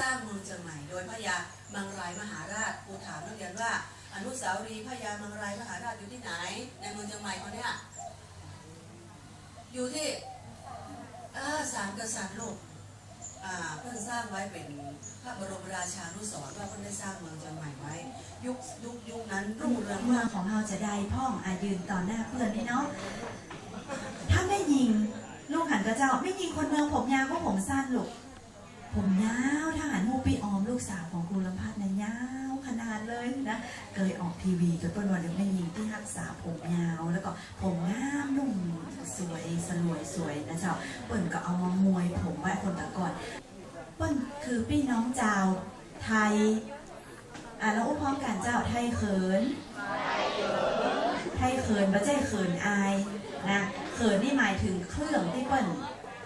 สร้างเมืองเชียงใหม่โดยพระยามังรายมหาราชครูถามนักเรียนว่า อนุสาวรีย์พระยามังรายมหาราชอยู่ที่ไหน ในเมืองเชียงใหม่เขาเนี่ยอยู่ที่อ่าสามกษัตริย์ลูกอ่าเพิ่นสร้างไว้เป็นพระบรมราชานุสรณ์ว่าเพิ่นได้สร้างเมืองเชียงใหม่ไว้ ยุคยุคยุคนั้นรุ่งเรืองเมืองของเราจะได้พ่องอายืนต่อหน้าเพื่อนนี่เนาะถ้าไม่ยิง ลูกหันกระเจ้าไม่ยิงคนเมืองผมยาวก็ผมสั้นลูก ผมยาวทหารมูปีออมลูกสาวของครูลำพัดนะยาวขนาดเลยนะเคยออกทีวีกับเปิ้ลวันเดียวไม่ยิงที่รักษาผมยาว แล้วก็ผมงามนุ่มสวยสลวยสวยนะเจ้าเปิ้ลก็เอามามวยผมไว้คนแตะก่อนเปิ้ลคือพี่น้องเจ้าไทยอะแล้วอุ้พร้อมกันเจ้าไทยเขินไทยเขินบ่ใช่เขินอายนะเขินนี่หมายถึงเครื่องที่เปิ้ล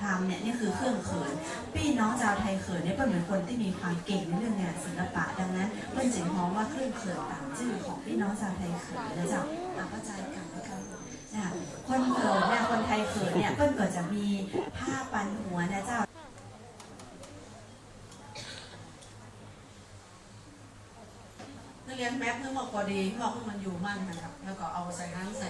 ทำเนี่ยนี่คือเครื่องเขิน พี่น้องชาวไทยเขินเนี่ยเปิ้ลเป็นคนที่มีความเก่งในเรื่องงานศิลปะดังนั้นเปิ้ลจึงมองว่าเครื่องเขินตามชื่อของพี่น้องชาวไทยเขินนะจ้าเอาเข้าใจกันนะครับนะคนเขินเนี่ยคนไทยเขินเนี่ยเปิ้ลก็จะมีผ้าปันหัวนะเจ้านักเรียนแม็กเพื่อบอกพอดีบอกให้มันอยู่มั่นนะครับแล้วก็เอาใส่ห้างใส่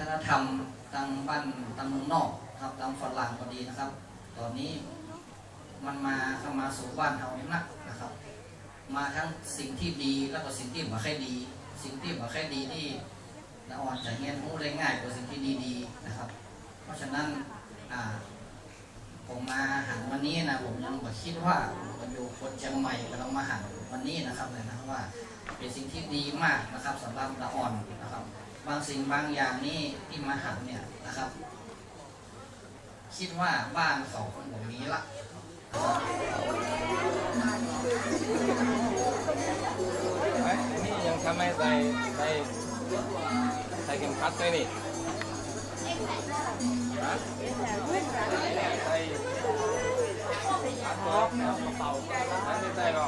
ฒนธรรมทางบ้านทางเมืองนอกครับทางฝรั่งก็ดีนะครับ ตอนนี้มันมาเข้ามาสู่บ้านเรานักนะครับ มาทั้งสิ่งที่ดีแล้วก็สิ่งที่ไม่ค่อยดี สิ่งที่ไม่ค่อยดีที่ละอ่อนจะเรียนรู้ได้ง่ายกว่าสิ่งที่ดีๆนะครับ เพราะฉะนั้นผมมาหันวันนี้นะผมยังไม่คิดว่าผมอยู่คนเชียงใหม่กำลังมาหันวันนี้นะครับเลยนะว่าเป็นสิ่งที่ดีมากนะครับสำหรับละอ่อนนะครับ บางสิ่งบางอย่างนี่ที่มาหันเนี่ยนะครับ คิดว่าบ้านสองคนแบบนี้ละเฮ้นี่ยังทำไมใส่ใส่ใส่เข็มขัดด้วยนี่ใส่ขัดตัวแล้วกระเป๋าไม่ใส่หรอก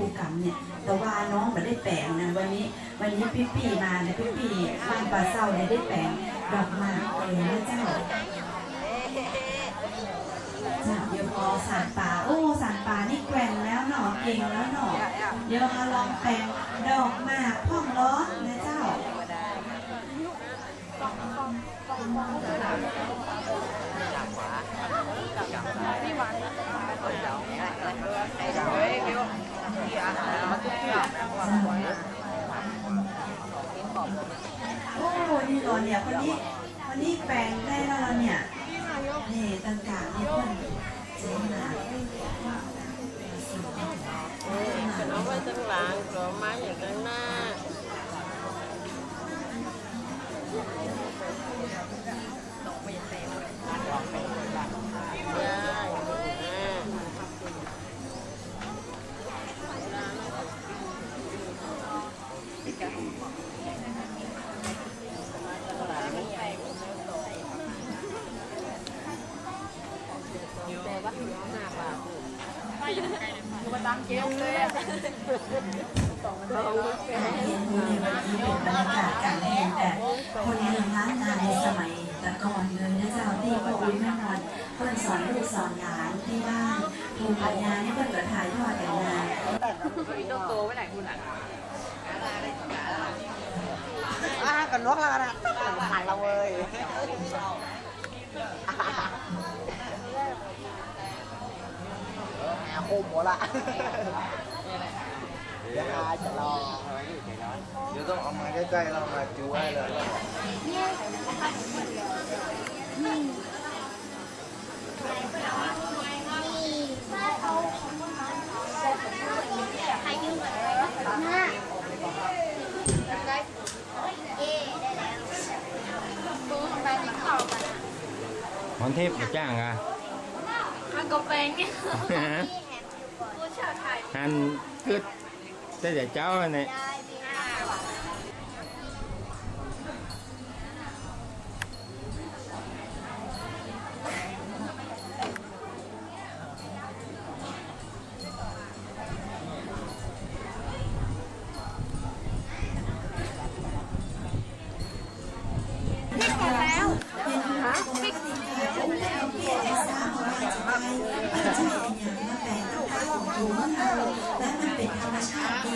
ดอกที่คุณครูกำเนี่ยแต่ว่าน้องไม่ได้แปลงนะวันนี้วันนี้พี่ปีมาเนี่ยพี่ปีบ้านปลาเศร้าเนี่ยได้แปลงดอกหมากเลยนะเจ้าจ้าเดี๋ยวพอสารป่าโอ้สารป่านี่แกว่งแล้วหนอเก่งแล้วหนอเดี๋ยวมาลองแปลงดอกหมากพ่องร้อนนะเจ้า โอ้นี่เหรอเนี่ย คนนี้คนนี้แปลงได้แล้วเนี่ยนี่ต่างๆนี่เพิ่นเจ๊มาเอาไว้ตั้งหลังดอไม้อย่างนั้นาได้แต่ว่าห้าบาทมาตั้งเกี้ยวเลยอะ การเรียนรู้ในวันนี้เป็ นบรรยากาศการเรียนแต่คนเมืองล้านนาในสมัยแต่ก่อนเลยนะเจ้าที่พ่ออุ้ยแม่นอนเพิ่นสอนลูกสอนหลานที่บ้านภูมิปัญญานี่เพิ่นก็ถ่ายทอดกันมาต้องโตไว้ไหนคุณอะอ่ากันลวกแล้วนะหันเราเว้ยแหมโคมหมดละเดี๋ยวอาจะรอเดี๋ยวต้องเอามาใกล้ๆเราเลย เอ๊ได้แล้วตัวของการที่เข่ากันพรเทพมาจ้าง อันคือแต่เดี๋ยวเจ้าเนี่ย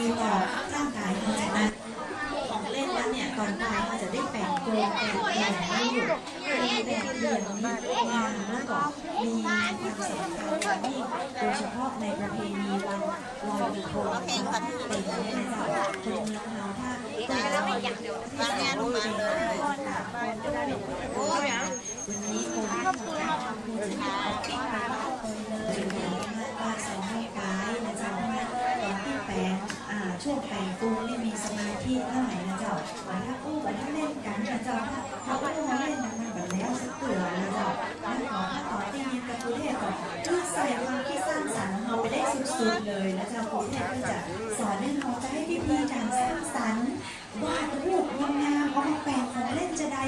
ชาติดีต่อร่างกายของจากนั้นของเล่นนั้นเนี่ยตอนตายเขาจะได้แปลงตัวแปลงแปลงให้อยู่เป็นแบบเรียนนี้งานแล้วก็มีความสำคัญอย่โดยเฉพาะในประเพณีวันลอยกระทงเป็นในเจ้าคนเมืองเราถ้าแต่ละวันอย่างเดียวที่จะรู้เป็นต่างคนก็ได้เป็นโอ้ยวันนี้คนที่ทำการทำบุญ ช่วงแปลงตูนี่มีสมาธิเท่าไหร่นะเจ้าวันถ้าอู้วันถ้าเล่นกันนะเจ้าถ้าอู้มาเล่นมันแบบแล้วสักเตือนะเจ้าแล้วขอถ้าต่อที่ยินกับกรุงเทพก่อนคือใส่ความคิดสร้างสรรค์ของเราไปได้สุดๆเลยนะเจ้ากรุงเทพก็จะสอนให้เราจะให้วิธีการสร้างสรรค์วาดรูปงามๆเอามาแปลงของเล่นจะได้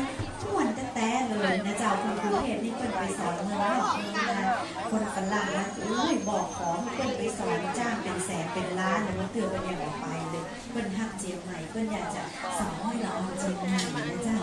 ม่วนแต่แต่เลยนะเจ้าคุณกรุงเทพนี่เพิ่นไปสอนเมืองนอกเมืองนา คนฝรั่งนะอุ้ยบอกของเพิ่นไปสอนจ้างเป็นแสนเป็นล้านเลยว่าเตือนเป็นอย่างไรไปเลยเพิ่นหักเจียบใหม่เพิ่นอยากจะสอนให้เราเอาจริงใหม่นะเจ้า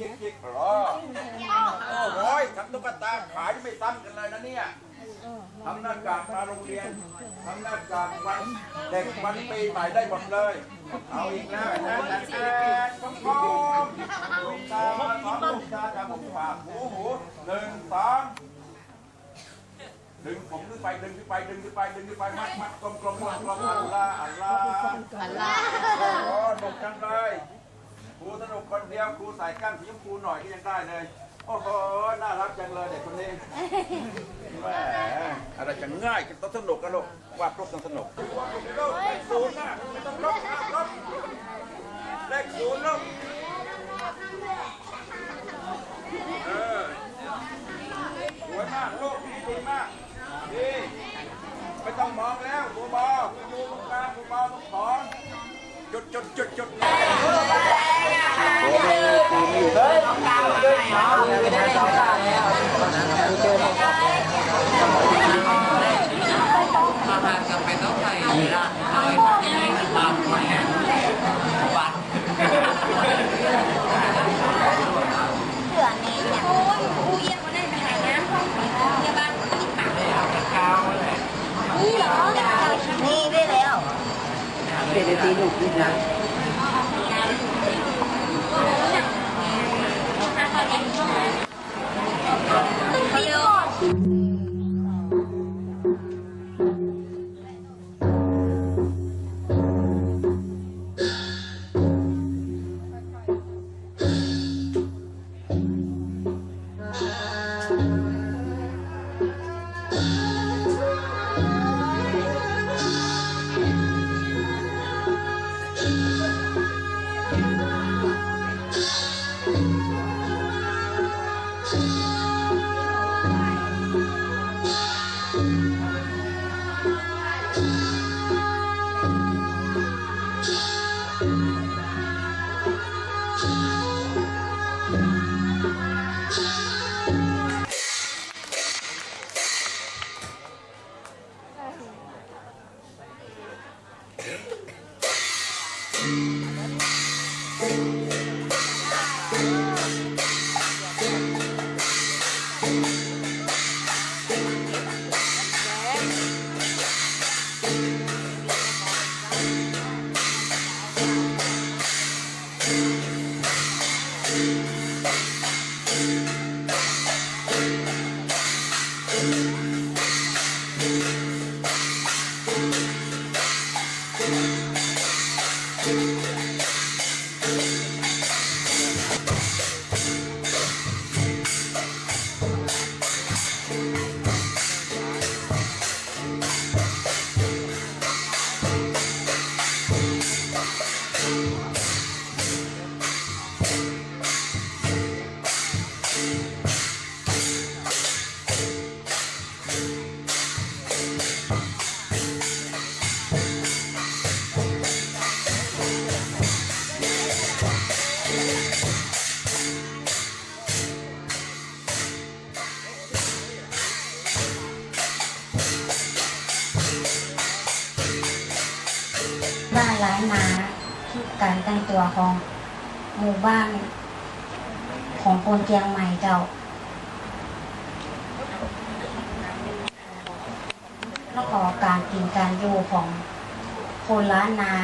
จิกๆหรอโอ้โหยทำตุ๊กตาขายไม่ซ้ำกันเลยนะเนี่ยทำหน้ากากมาโรงเรียนทำหน้ากากวันเด็กวันปีใหม่ได้หมดเลย เอาอีกแล้วนะแต่แต่คมคมลูกตาสองลูกตาจมูกปากหูหูหนึ่งสองดึงผมขึ้นไปดึงขึ้นไปดึงขึ้นไปดึงขึ้นไปมัดมัดกลมกลมกลมกลมอัลลาอัลลาอัลลาโอ้ดกจังเลยครูสนุกคนเดียวครูใส่ก้านสีชมพูหน่อยก็ยังได้เลยโอ้โหน่ารักจังเลยเด็กคนนี้ แหมอะไรจะง่ายกันต้องสนุกกันลูกวาดรูปต้องสนุกเลขศูนย์นะไม่ต้องลบนะลบเลขศูนย์ลบเออสวยมากลูกดีมากดีไม่ต้องมองแล้วครูบอครูอยู่ตรงกลางครูบอตรงขอนจุดจุดจุดจุด Yeah. ตัวของหมู่บ้านของคนเชียงใหม่เจ้า แล้วก็การกินการอยู่ของคนล้านนา